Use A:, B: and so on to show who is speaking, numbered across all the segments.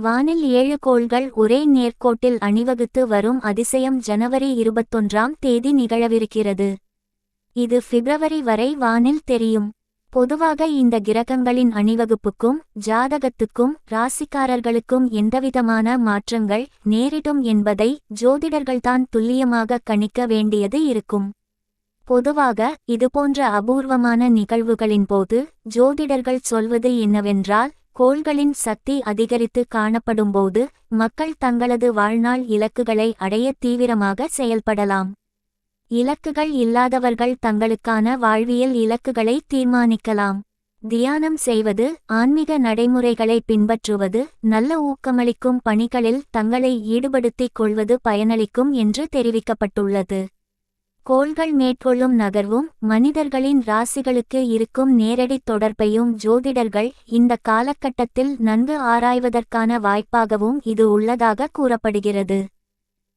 A: வானில் ஏழு கோள்கள் ஒரே நேர்கோட்டில் அணிவகுத்து வரும் அதிசயம் ஜனவரி இருபத்தொன்றாம் தேதி நிகழவிருக்கிறது. இது பிப்ரவரி வரை வானில் தெரியும். பொதுவாக இந்த கிரகங்களின் அணிவகுப்புக்கும் ஜாதகத்துக்கும் ராசிக்காரர்களுக்கும் எந்தவிதமான மாற்றங்கள் நேரிடும் என்பதை ஜோதிடர்கள்தான் துல்லியமாக கணிக்க வேண்டியது இருக்கும். பொதுவாக இதுபோன்ற அபூர்வமான நிகழ்வுகளின் போது ஜோதிடர்கள் சொல்வது என்னவென்றால் கோள்களின் சக்தி அதிகரித்து காணப்படும்போது மக்கள் தங்களது வாழ்நாள் இலக்குகளை அடைய தீவிரமாக செயல்படலாம். இலக்குகள் இல்லாதவர்கள் தங்களுக்கான வாழ்வியல் இலக்குகளை தீர்மானிக்கலாம். தியானம் செய்வது ஆன்மீக நடைமுறைகளை பின்பற்றுவது நல்ல ஊக்கமளிக்கும் பணிகளில் தங்களை ஈடுபடுத்திக் கொள்வது பயனளிக்கும் என்று தெரிவிக்கப்பட்டுள்ளது. கோள்கள் மேற்கொள்ளும் நகர்வும் மனிதர்களின் ராசிகளுக்கு இருக்கும் நேரடி தொடர்பையும் ஜோதிடர்கள் இந்த காலகட்டத்தில் நன்கு ஆராய்வதற்கான வாய்ப்பாகவும் இது உள்ளதாக கூறப்படுகிறது.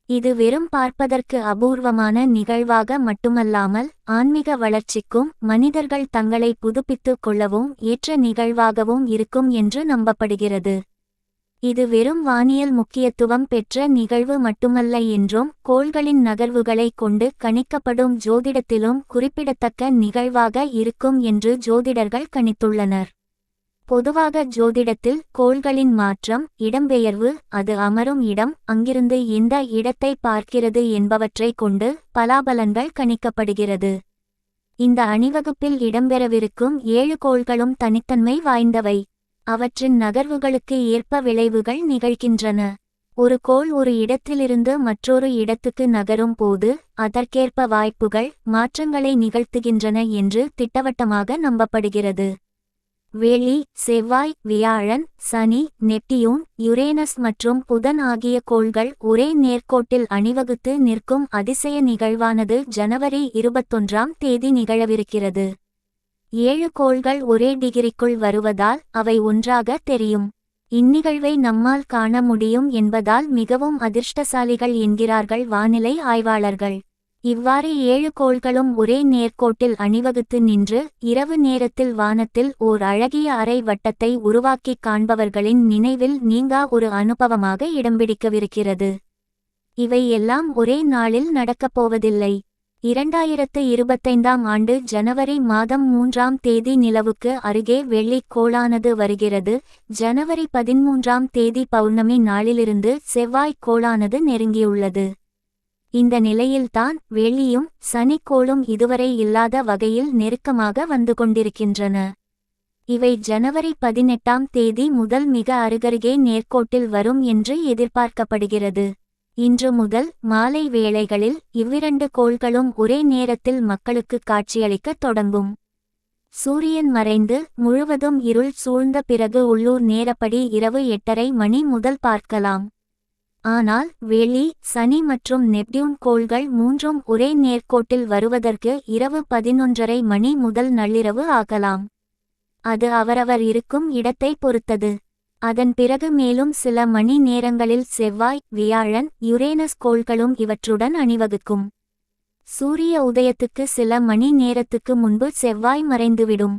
A: இது வெறும் பார்ப்பதற்கு அபூர்வமான நிகழ்வாக மட்டுமல்லாமல் ஆன்மீக வளர்ச்சிக்கும் மனிதர்கள் தங்களை புதுப்பித்துக் கொள்ளவும் ஏற்ற நிகழ்வாகவும் இருக்கும் என்று நம்பப்படுகிறது. இது வெறும் வானியல் முக்கியத்துவம் பெற்ற நிகழ்வு மட்டுமல்ல என்றும் கோள்களின் நகர்வுகளை கொண்டு கணிக்கப்படும் ஜோதிடத்திலும் குறிப்பிடத்தக்க நிகழ்வாக இருக்கும் என்று ஜோதிடர்கள் கணித்துள்ளனர். பொதுவாக ஜோதிடத்தில் கோள்களின் மாற்றம் இடம்பெயர்வு அது அமரும் இடம் அங்கிருந்து எந்த இடத்தை பார்க்கிறது என்பவற்றை கொண்டு பலாபலன்கள் கணிக்கப்படுகிறது. இந்த அணிவகுப்பில் இடம்பெறவிருக்கும் ஏழு கோள்களும் தனித்தன்மை வாய்ந்தவை. அவற்றின் நகர்வுகளுக்கு ஏற்ப விளைவுகள் நிகழ்கின்றன. ஒரு கோள் ஒரு இடத்திலிருந்து மற்றொரு இடத்துக்கு நகரும் போது அதற்கேற்ப வாய்ப்புகள் மாற்றங்களை நிகழ்த்துகின்றன என்று திட்டவட்டமாக நம்பப்படுகிறது. வெள்ளி செவ்வாய் வியாழன் சனி நெப்டியூன் யுரேனஸ் மற்றும் புதன் ஆகிய கோள்கள் ஒரே நேர்கோட்டில் அணிவகுத்து நிற்கும் அதிசய நிகழ்வானது ஜனவரி இருபத்தொன்றாம் தேதி நிகழவிருக்கிறது. ஏழு கோள்கள் ஒரே டிகிரிக்குள் வருவதால் அவை ஒன்றாக தெரியும். இந்நிகழ்வை நம்மால் காண முடியும் என்பதால் மிகவும் அதிர்ஷ்டசாலிகள் என்கிறார்கள் வானிலை ஆய்வாளர்கள். இவ்வாறு ஏழு கோள்களும் ஒரே நேர்கோட்டில் அணிவகுத்து நின்று இரவு நேரத்தில் வானத்தில் ஓர் அழகிய அரை வட்டத்தை உருவாக்கிக் காண்பவர்களின் நினைவில் நீங்கா ஒரு அனுபவமாக இடம்பிடிக்கவிருக்கிறது. இவை எல்லாம் ஒரே நாளில் நடக்கப்போவதில்லை இரண்டாயிரத்து இருபத்தைந்தாம் ஆண்டு ஜனவரி மாதம் மூன்றாம் தேதி நிலவுக்கு அருகே வெள்ளிக் கோளானது வருகிறது. ஜனவரி பதிமூன்றாம் தேதி பௌர்ணமி நாளிலிருந்து செவ்வாய் கோளானது நெருங்கியுள்ளது. இந்த நிலையில்தான் வெள்ளியும் சனிக்கோளும் இதுவரை இல்லாத வகையில் நெருக்கமாக வந்து கொண்டிருக்கின்றன. இவை ஜனவரி பதினெட்டாம் தேதி முதல் மிக அருகருகே நேர்கோட்டில் வரும் என்று எதிர்பார்க்கப்படுகிறது. இன்று முதல் மாலை வேளைகளில் இவ்விரண்டு கோள்களும் ஒரே நேரத்தில் மக்களுக்கு காட்சியளிக்கத் தொடங்கும். சூரியன் மறைந்து முழுவதும் இருள் சூழ்ந்த பிறகு உள்ளூர் நேரப்படி இரவு எட்டரை மணி முதல் பார்க்கலாம். ஆனால் வெள்ளி சனி மற்றும் நெப்டியூன் கோள்கள் மூன்றும் ஒரே நேர்கோட்டில் வருவதற்கு இரவு பதினொன்றரை மணி முதல் நள்ளிரவு ஆகலாம். அது அவரவர் இருக்கும் இடத்தை பொறுத்தது. அதன் பிறகு மேலும் சில மணி நேரங்களில் செவ்வாய் வியாழன் யுரேனஸ் கோள்களும் இவற்றுடன் அணிவகுக்கும். சூரிய உதயத்துக்கு சில மணி நேரத்துக்கு முன்பு செவ்வாய் மறைந்துவிடும்.